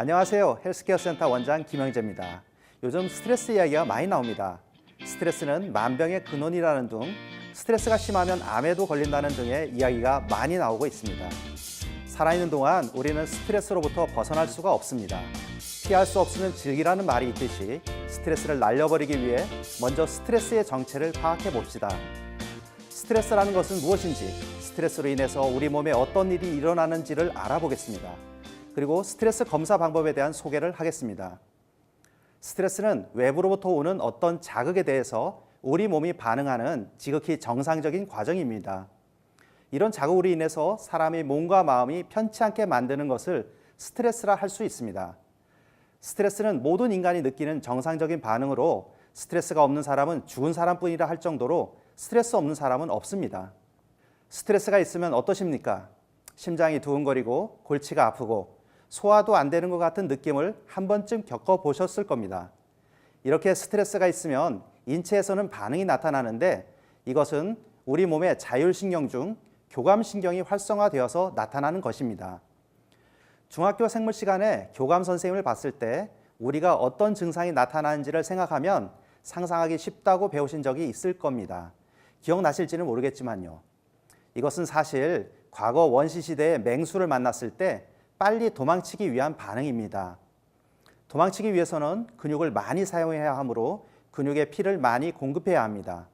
안녕하세요. 헬스케어 센터 원장 김영재입니다. 요즘 스트레스 이야기가 많이 나옵니다. 스트레스는 만병의 근원이라는 등 스트레스가 심하면 암에도 걸린다는 등의 이야기가 많이 나오고 있습니다. 살아있는 동안 우리는 스트레스로부터 벗어날 수가 없습니다. 피할 수 없으면 즐기라는 말이 있듯이 스트레스를 날려버리기 위해 먼저 스트레스의 정체를 파악해 봅시다. 스트레스라는 것은 무엇인지, 스트레스로 인해서 우리 몸에 어떤 일이 일어나는지를 알아보겠습니다. 그리고 스트레스 검사 방법에 대한 소개를 하겠습니다. 스트레스는 외부로부터 오는 어떤 자극에 대해서 우리 몸이 반응하는 지극히 정상적인 과정입니다. 이런 자극으로 인해서 사람의 몸과 마음이 편치 않게 만드는 것을 스트레스라 할 수 있습니다. 스트레스는 모든 인간이 느끼는 정상적인 반응으로 스트레스가 없는 사람은 죽은 사람뿐이라 할 정도로 스트레스 없는 사람은 없습니다. 스트레스가 있으면 어떠십니까? 심장이 두근거리고 골치가 아프고 소화도 안 되는 것 같은 느낌을 한 번쯤 겪어보셨을 겁니다. 이렇게 스트레스가 있으면 인체에서는 반응이 나타나는데 이것은 우리 몸의 자율신경 중 교감신경이 활성화되어서 나타나는 것입니다. 중학교 생물 시간에 교감 선생님을 봤을 때 우리가 어떤 증상이 나타나는지를 생각하면 상상하기 쉽다고 배우신 적이 있을 겁니다. 기억나실지는 모르겠지만요. 이것은 사실 과거 원시 시대에 맹수를 만났을 때 빨리 도망치기 위한 반응입니다. 도망치기 위해서는 근육을 많이 사용해야 하므로 근육에 피를 많이 공급해야 합니다.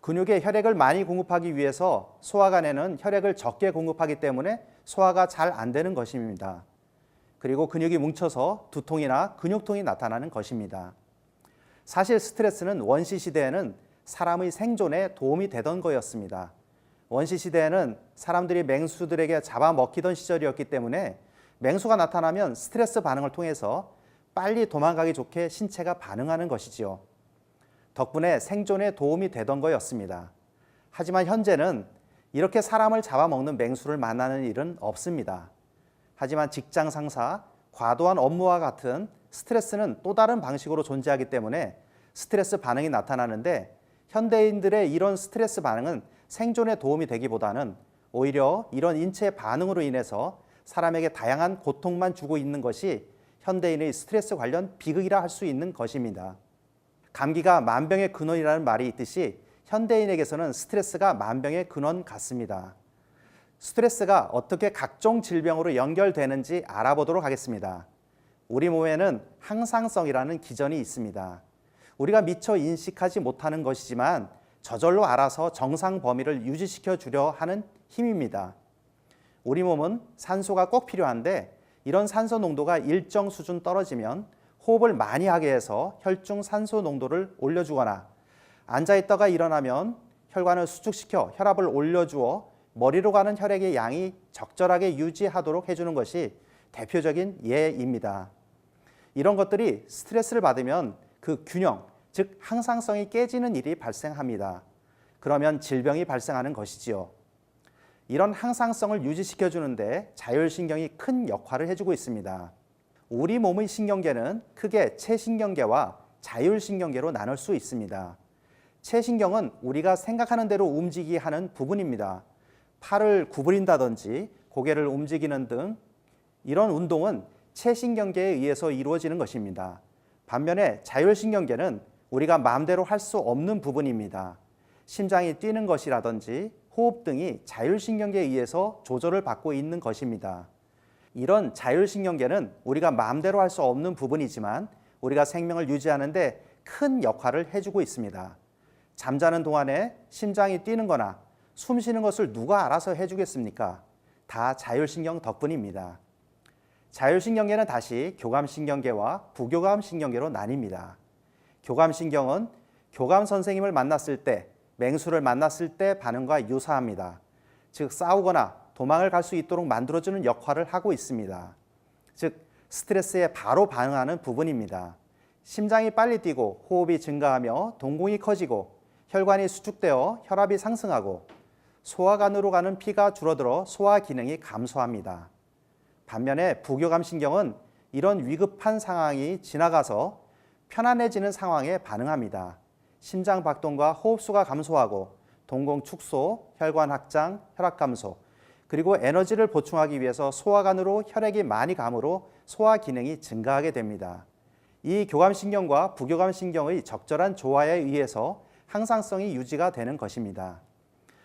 근육에 혈액을 많이 공급하기 위해서 소화관에는 혈액을 적게 공급하기 때문에 소화가 잘 안 되는 것입니다. 그리고 근육이 뭉쳐서 두통이나 근육통이 나타나는 것입니다. 사실 스트레스는 원시 시대에는 사람의 생존에 도움이 되던 거였습니다. 원시 시대에는 사람들이 맹수들에게 잡아먹히던 시절이었기 때문에 맹수가 나타나면 스트레스 반응을 통해서 빨리 도망가기 좋게 신체가 반응하는 것이지요. 덕분에 생존에 도움이 되던 거였습니다. 하지만 현재는 이렇게 사람을 잡아먹는 맹수를 만나는 일은 없습니다. 하지만 직장 상사, 과도한 업무와 같은 스트레스는 또 다른 방식으로 존재하기 때문에 스트레스 반응이 나타나는데 현대인들의 이런 스트레스 반응은 생존에 도움이 되기보다는 오히려 이런 인체 반응으로 인해서 사람에게 다양한 고통만 주고 있는 것이 현대인의 스트레스 관련 비극이라 할 수 있는 것입니다. 감기가 만병의 근원이라는 말이 있듯이 현대인에게서는 스트레스가 만병의 근원 같습니다. 스트레스가 어떻게 각종 질병으로 연결되는지 알아보도록 하겠습니다. 우리 몸에는 항상성이라는 기전이 있습니다. 우리가 미처 인식하지 못하는 것이지만 저절로 알아서 정상 범위를 유지시켜 주려 하는 힘입니다. 우리 몸은 산소가 꼭 필요한데 이런 산소 농도가 일정 수준 떨어지면 호흡을 많이 하게 해서 혈중 산소 농도를 올려주거나 앉아 있다가 일어나면 혈관을 수축시켜 혈압을 올려주어 머리로 가는 혈액의 양이 적절하게 유지하도록 해주는 것이 대표적인 예입니다. 이런 것들이 스트레스를 받으면 그 균형, 즉 항상성이 깨지는 일이 발생합니다. 그러면 질병이 발생하는 것이지요. 이런 항상성을 유지시켜 주는데 자율신경이 큰 역할을 해주고 있습니다. 우리 몸의 신경계는 크게 체신경계와 자율신경계로 나눌 수 있습니다. 체신경은 우리가 생각하는 대로 움직이게 하는 부분입니다. 팔을 구부린다든지 고개를 움직이는 등 이런 운동은 체신경계에 의해서 이루어지는 것입니다. 반면에 자율신경계는 우리가 마음대로 할 수 없는 부분입니다. 심장이 뛰는 것이라든지 호흡 등이 자율신경계에 의해서 조절을 받고 있는 것입니다. 이런 자율신경계는 우리가 마음대로 할 수 없는 부분이지만 우리가 생명을 유지하는데 큰 역할을 해주고 있습니다. 잠자는 동안에 심장이 뛰는 거나 숨 쉬는 것을 누가 알아서 해주겠습니까? 다 자율신경 덕분입니다. 자율신경계는 다시 교감신경계와 부교감신경계로 나뉩니다. 교감신경은 교감 선생님을 만났을 때, 맹수를 만났을 때 반응과 유사합니다. 즉, 싸우거나 도망을 갈 수 있도록 만들어주는 역할을 하고 있습니다. 즉, 스트레스에 바로 반응하는 부분입니다. 심장이 빨리 뛰고 호흡이 증가하며 동공이 커지고 혈관이 수축되어 혈압이 상승하고 소화관으로 가는 피가 줄어들어 소화 기능이 감소합니다. 반면에 부교감 신경은 이런 위급한 상황이 지나가서 편안해지는 상황에 반응합니다. 심장 박동과 호흡수가 감소하고 동공 축소, 혈관 확장, 혈압 감소, 그리고 에너지를 보충하기 위해서 소화관으로 혈액이 많이 가므로 소화 기능이 증가하게 됩니다. 이 교감신경과 부교감신경의 적절한 조화에 의해서 항상성이 유지가 되는 것입니다.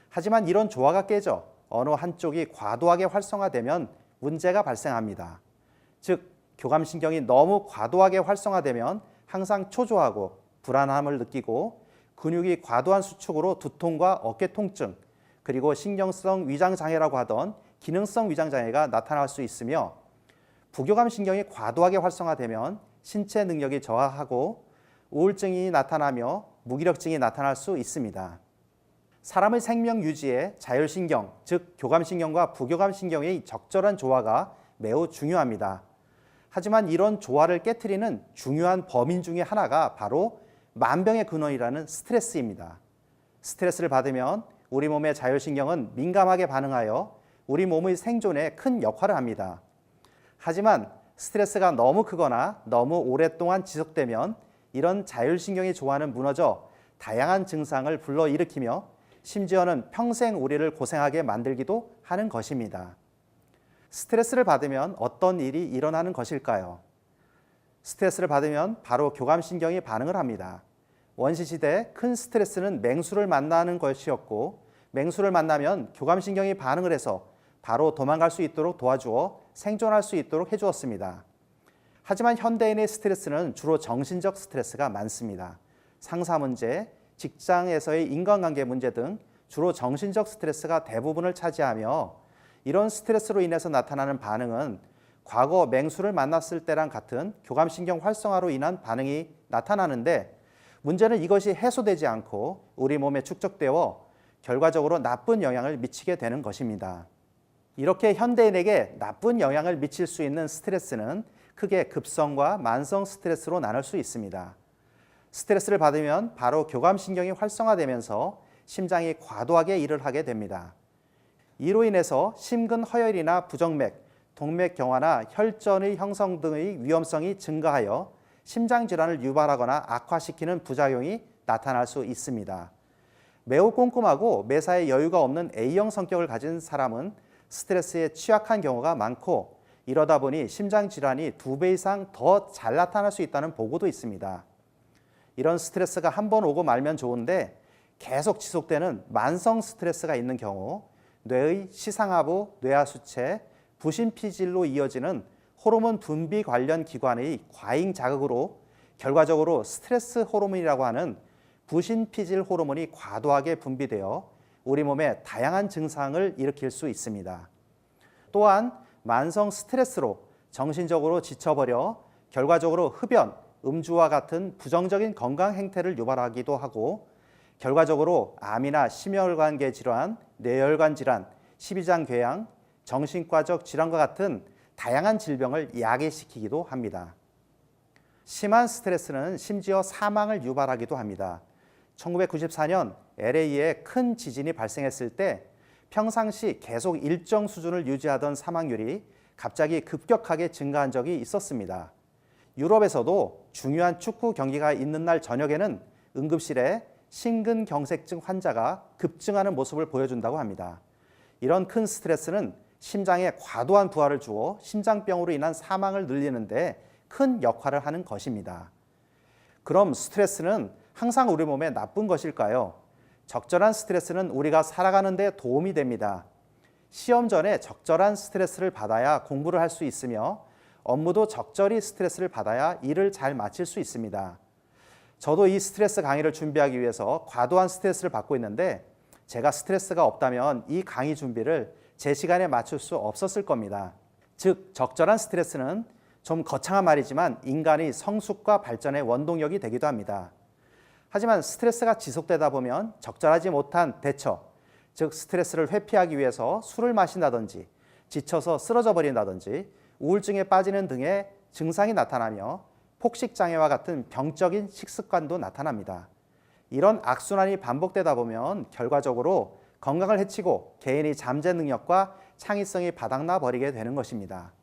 하지만 이런 조화가 깨져 어느 한쪽이 과도하게 활성화되면 문제가 발생합니다. 즉, 교감신경이 너무 과도하게 활성화되면 항상 초조하고 불안함을 느끼고 근육이 과도한 수축으로 두통과 어깨 통증, 그리고 신경성 위장 장애라고 하던 기능성 위장 장애가 나타날 수 있으며 부교감 신경이 과도하게 활성화되면 신체 능력이 저하하고 우울증이 나타나며 무기력증이 나타날 수 있습니다. 사람의 생명 유지에 자율신경, 즉 교감신경과 부교감신경의 적절한 조화가 매우 중요합니다. 하지만 이런 조화를 깨뜨리는 중요한 범인 중에 하나가 바로 만병의 근원이라는 스트레스입니다. 스트레스를 받으면 우리 몸의 자율신경은 민감하게 반응하여 우리 몸의 생존에 큰 역할을 합니다. 하지만 스트레스가 너무 크거나 너무 오랫동안 지속되면 이런 자율신경의 조화는 무너져 다양한 증상을 불러일으키며 심지어는 평생 우리를 고생하게 만들기도 하는 것입니다. 스트레스를 받으면 어떤 일이 일어나는 것일까요? 스트레스를 받으면 바로 교감신경이 반응을 합니다. 원시시대 큰 스트레스는 맹수를 만나는 것이었고 맹수를 만나면 교감신경이 반응을 해서 바로 도망갈 수 있도록 도와주어 생존할 수 있도록 해주었습니다. 하지만 현대인의 스트레스는 주로 정신적 스트레스가 많습니다. 상사 문제, 직장에서의 인간관계 문제 등 주로 정신적 스트레스가 대부분을 차지하며 이런 스트레스로 인해서 나타나는 반응은 과거 맹수를 만났을 때랑 같은 교감신경 활성화로 인한 반응이 나타나는데 문제는 이것이 해소되지 않고 우리 몸에 축적되어 결과적으로 나쁜 영향을 미치게 되는 것입니다. 이렇게 현대인에게 나쁜 영향을 미칠 수 있는 스트레스는 크게 급성과 만성 스트레스로 나눌 수 있습니다. 스트레스를 받으면 바로 교감신경이 활성화되면서 심장이 과도하게 일을 하게 됩니다. 이로 인해서 심근 허혈이나 부정맥, 동맥 경화나 혈전의 형성 등의 위험성이 증가하여 심장 질환을 유발하거나 악화시키는 부작용이 나타날 수 있습니다. 매우 꼼꼼하고 매사에 여유가 없는 A형 성격을 가진 사람은 스트레스에 취약한 경우가 많고 이러다 보니 심장 질환이 두 배 이상 더 잘 나타날 수 있다는 보고도 있습니다. 이런 스트레스가 한 번 오고 말면 좋은데 계속 지속되는 만성 스트레스가 있는 경우 뇌의 시상하부, 뇌하수체, 부신피질로 이어지는 호르몬 분비 관련 기관의 과잉 자극으로 결과적으로 스트레스 호르몬이라고 하는 부신피질 호르몬이 과도하게 분비되어 우리 몸에 다양한 증상을 일으킬 수 있습니다. 또한 만성 스트레스로 정신적으로 지쳐버려 결과적으로 흡연, 음주와 같은 부정적인 건강 행태를 유발하기도 하고 결과적으로 암이나 심혈관계 질환, 뇌혈관 질환, 십이장 궤양, 정신과적 질환과 같은 다양한 질병을 야기시키기도 합니다. 심한 스트레스는 심지어 사망을 유발하기도 합니다. 1994년 LA에 큰 지진이 발생했을 때 평상시 계속 일정 수준을 유지하던 사망률이 갑자기 급격하게 증가한 적이 있었습니다. 유럽에서도 중요한 축구 경기가 있는 날 저녁에는 응급실에 심근경색증 환자가 급증하는 모습을 보여준다고 합니다. 이런 큰 스트레스는 심장에 과도한 부하를 주어 심장병으로 인한 사망을 늘리는데 큰 역할을 하는 것입니다. 그럼 스트레스는 항상 우리 몸에 나쁜 것일까요? 적절한 스트레스는 우리가 살아가는 데 도움이 됩니다. 시험 전에 적절한 스트레스를 받아야 공부를 할 수 있으며 업무도 적절히 스트레스를 받아야 일을 잘 마칠 수 있습니다. 저도 이 스트레스 강의를 준비하기 위해서 과도한 스트레스를 받고 있는데 제가 스트레스가 없다면 이 강의 준비를 제 시간에 맞출 수 없었을 겁니다. 즉, 적절한 스트레스는 좀 거창한 말이지만 인간의 성숙과 발전의 원동력이 되기도 합니다. 하지만 스트레스가 지속되다 보면 적절하지 못한 대처, 즉 스트레스를 회피하기 위해서 술을 마신다든지 지쳐서 쓰러져 버린다든지 우울증에 빠지는 등의 증상이 나타나며 폭식 장애와 같은 병적인 식습관도 나타납니다. 이런 악순환이 반복되다 보면 결과적으로 건강을 해치고 개인의 잠재 능력과 창의성이 바닥나 버리게 되는 것입니다.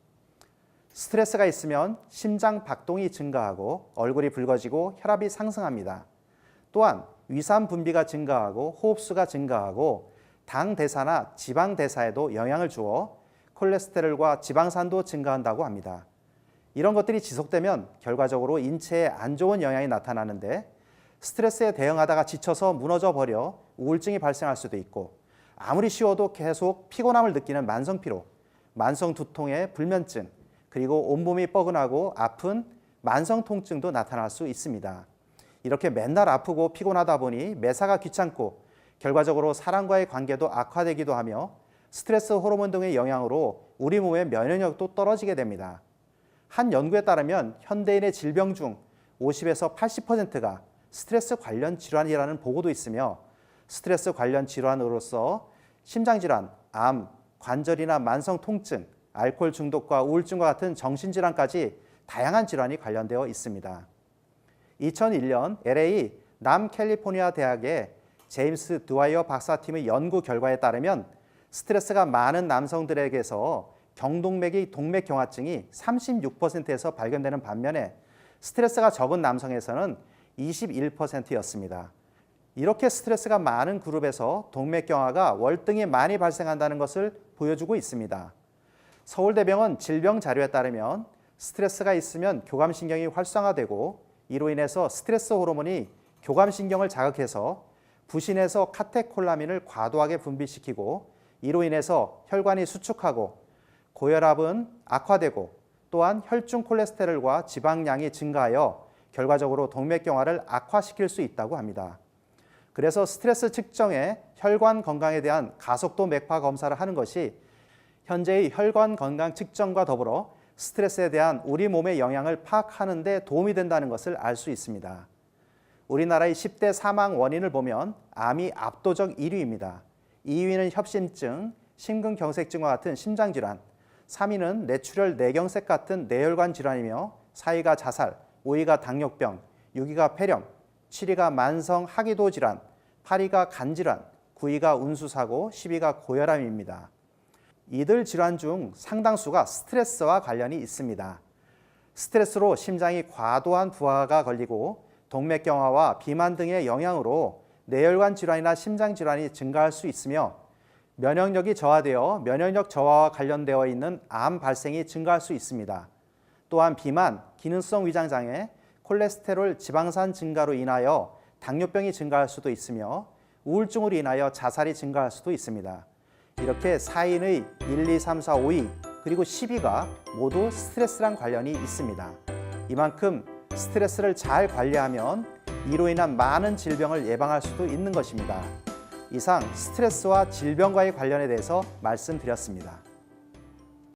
스트레스가 있으면 심장 박동이 증가하고 얼굴이 붉어지고 혈압이 상승합니다. 또한 위산 분비가 증가하고 호흡수가 증가하고 당 대사나 지방 대사에도 영향을 주어 콜레스테롤과 지방산도 증가한다고 합니다. 이런 것들이 지속되면 결과적으로 인체에 안 좋은 영향이 나타나는데 스트레스에 대응하다가 지쳐서 무너져 버려 우울증이 발생할 수도 있고 아무리 쉬어도 계속 피곤함을 느끼는 만성 피로, 만성 두통의 불면증, 그리고 온몸이 뻐근하고 아픈 만성 통증도 나타날 수 있습니다. 이렇게 맨날 아프고 피곤하다 보니 매사가 귀찮고 결과적으로 사람과의 관계도 악화되기도 하며 스트레스 호르몬 등의 영향으로 우리 몸의 면역력도 떨어지게 됩니다. 한 연구에 따르면 현대인의 질병 중 50에서 80%가 스트레스 관련 질환이라는 보고도 있으며 스트레스 관련 질환으로서 심장질환, 암, 관절이나 만성 통증, 알코올 중독과 우울증과 같은 정신질환까지 다양한 질환이 관련되어 있습니다. 2001년 LA 남캘리포니아 대학의 제임스 드와이어 박사팀의 연구 결과에 따르면 스트레스가 많은 남성들에게서 경동맥의 동맥 경화증이 36%에서 발견되는 반면에 스트레스가 적은 남성에서는 21%였습니다. 이렇게 스트레스가 많은 그룹에서 동맥 경화가 월등히 많이 발생한다는 것을 보여주고 있습니다. 서울대병원 질병 자료에 따르면 스트레스가 있으면 교감신경이 활성화되고 이로 인해서 스트레스 호르몬이 교감신경을 자극해서 부신에서 카테콜라민을 과도하게 분비시키고 이로 인해서 혈관이 수축하고 고혈압은 악화되고 또한 혈중 콜레스테롤과 지방량이 증가하여 결과적으로 동맥경화를 악화시킬 수 있다고 합니다. 그래서 스트레스 측정에 혈관 건강에 대한 가속도 맥파 검사를 하는 것이 현재의 혈관 건강 측정과 더불어 스트레스에 대한 우리 몸의 영향을 파악하는 데 도움이 된다는 것을 알 수 있습니다. 우리나라의 10대 사망 원인을 보면 암이 압도적 1위입니다. 2위는 협심증, 심근경색증과 같은 심장질환, 3위는 뇌출혈 뇌경색 같은 뇌혈관 질환이며 4위가 자살, 5위가 당뇨병, 6위가 폐렴, 7위가 만성 하기도 질환, 8위가 간질환, 9위가 운수사고, 10위가 고혈압입니다. 이들 질환 중 상당수가 스트레스와 관련이 있습니다. 스트레스로 심장이 과도한 부하가 걸리고 동맥경화와 비만 등의 영향으로 뇌혈관 질환이나 심장 질환이 증가할 수 있으며 면역력이 저하되어 면역력 저하와 관련되어 있는 암 발생이 증가할 수 있습니다. 또한 비만, 기능성 위장 장애, 콜레스테롤 지방산 증가로 인하여 당뇨병이 증가할 수도 있으며 우울증으로 인하여 자살이 증가할 수도 있습니다. 이렇게 4인의 1, 2, 3, 4, 5위 그리고 10위가 모두 스트레스랑 관련이 있습니다. 이만큼 스트레스를 잘 관리하면 이로 인한 많은 질병을 예방할 수도 있는 것입니다. 이상 스트레스와 질병과의 관련에 대해서 말씀드렸습니다.